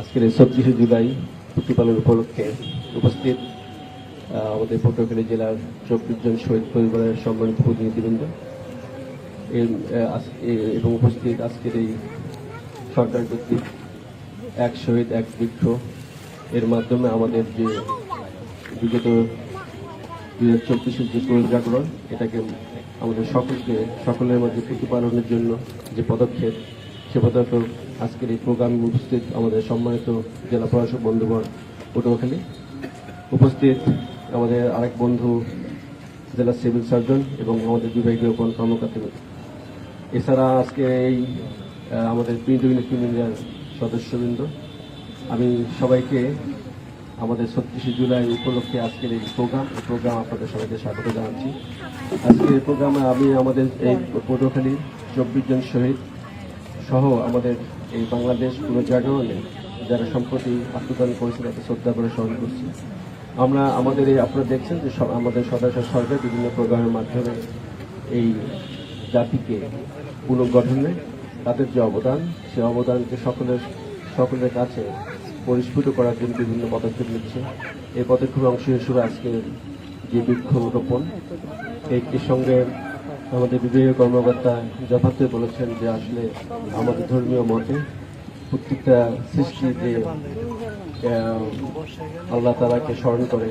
আজকের এই ছত্রিশে জুলাই প্রতিপালন উপলক্ষে উপস্থিত আমাদের পটুয়াখালী জেলার চব্বিশ জন শহীদ পরিবারের সম্মানিত প্রতিনিধিবৃন্দ। এবং উপস্থিত আজকের এই সরকার কর্তৃক এক শহীদ, এক বৃক্ষ। এর মাধ্যমে আমাদের যে বিগত দুই হাজার চব্বিশের যে পুনর্জাগরণ, এটাকে আমাদের সকলকে, সকলের মধ্যে প্রতিপালনের জন্য যে পদক্ষেপ সে আজকের এই প্রোগ্রামে উপস্থিত আমাদের সম্মানিত জেলা প্রশাসক বন্ধুগণ পটুয়াখালী। উপস্থিত আমাদের আরেক বন্ধু, জেলা সিভিল সার্জন এবং আমাদের বিভাগীয় কোন কর্মকর্তা। এছাড়া আজকে এই আমাদের প্রিন্ট ইউনিট সদস্যবৃন্দ। আমি সবাইকে আমাদের ছত্রিশে জুলাই উপলক্ষে আজকের এই প্রোগ্রাম এই প্রোগ্রাম আপনাদের সবাইকে স্বাগত জানাচ্ছি। আজকের এই প্রোগ্রামে আমি আমাদের এই পটুয়াখালী চব্বিশ জন শহীদ সহ আমাদের এই বাংলাদেশ পুনর্জাগরণে যারা সম্প্রতি আত্মদান করেছে তাকে শ্রদ্ধা করে স্মরণ করছি, আমরা আমাদের এই আপনারা দেখছেন যে আমাদের সদস্য সরকার বিভিন্ন প্রোগ্রামের মাধ্যমে এই জাতিকে পুনর্গঠনে তাদের যে অবদান, সে অবদানকে সকলের সকলের কাছে পরিস্ফুট করার জন্য বিভিন্ন পদক্ষেপ নিচ্ছে। এই পদক্ষেপের অংশ হিসেবে আজকে যে বৃক্ষরোপণ এইটির সঙ্গে আমাদের বিভাগীয় কর্মকর্তা যথার্থ বলেছেন যে আসলে আমাদের ধর্মীয় মতে প্রত্যেকটা সৃষ্টি যে আল্লাহ তালাকে স্মরণ করে,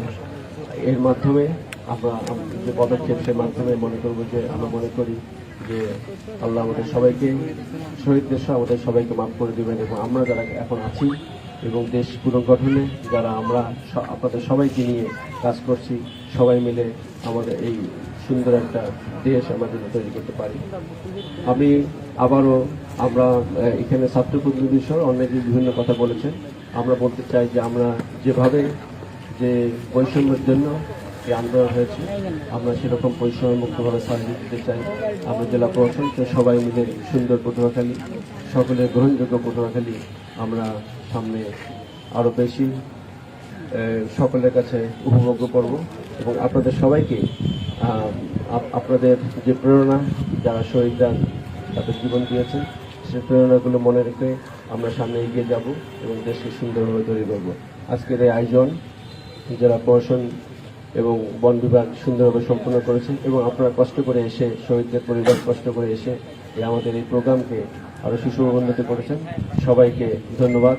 এর মাধ্যমে আমরা আম- যে পদক্ষেপ সে মাধ্যমে মনে করব যে, আমরা মনে করি যে আল্লাহ আমাদের সবাইকে শহীদদের আমাদের সবাইকে মাফ করে দেবেন এবং আমরা যারা এখন আছি এবং দেশ পুনর্গঠনে যারা আমরা আপনাদের সবাইকে নিয়ে কাজ করছি, সবাই মিলে আমাদের এই সুন্দর একটা দেশ আমাদের তৈরি করতে পারি। আমি আবারও আমরা এখানে ছাত্র প্রতিনিধি সহ অনেকে বিভিন্ন কথা বলেছেন। আমরা বলতে চাই যে আমরা যেভাবে যে বৈষম্যের জন্য এই আন্দোলন হয়েছে, আমরা সেরকম বৈষম্য মুক্তভাবে সার্ভিস দিতে চাই। আমরা জেলা প্রশাসনকে সবাই মিলে সুন্দর পটুয়াখালী, সকলের গ্রহণযোগ্য পটুয়াখালী আমরা সামনে আরও বেশি সকলের কাছে উপভোগ্য করব এবং আপনাদের সবাইকে আপনাদের যে প্রেরণা যারা শহীদরা তাদের জীবন দিয়েছেন সেই প্রেরণাগুলো মনে রেখে আমরা সামনে এগিয়ে যাব এবং দেশকে সুন্দরভাবে তৈরি করব। আজকের এই আয়োজন যারা প্রশাসন এবং বন বিভাগ সুন্দরভাবে সম্পন্ন করেছেন এবং আপনারা কষ্ট করে এসে, শহীদদের পরিবার কষ্ট করে এসে আমাদের এই প্রোগ্রামকে আরও সুসংবন্ধিত করেছেন। সবাইকে ধন্যবাদ।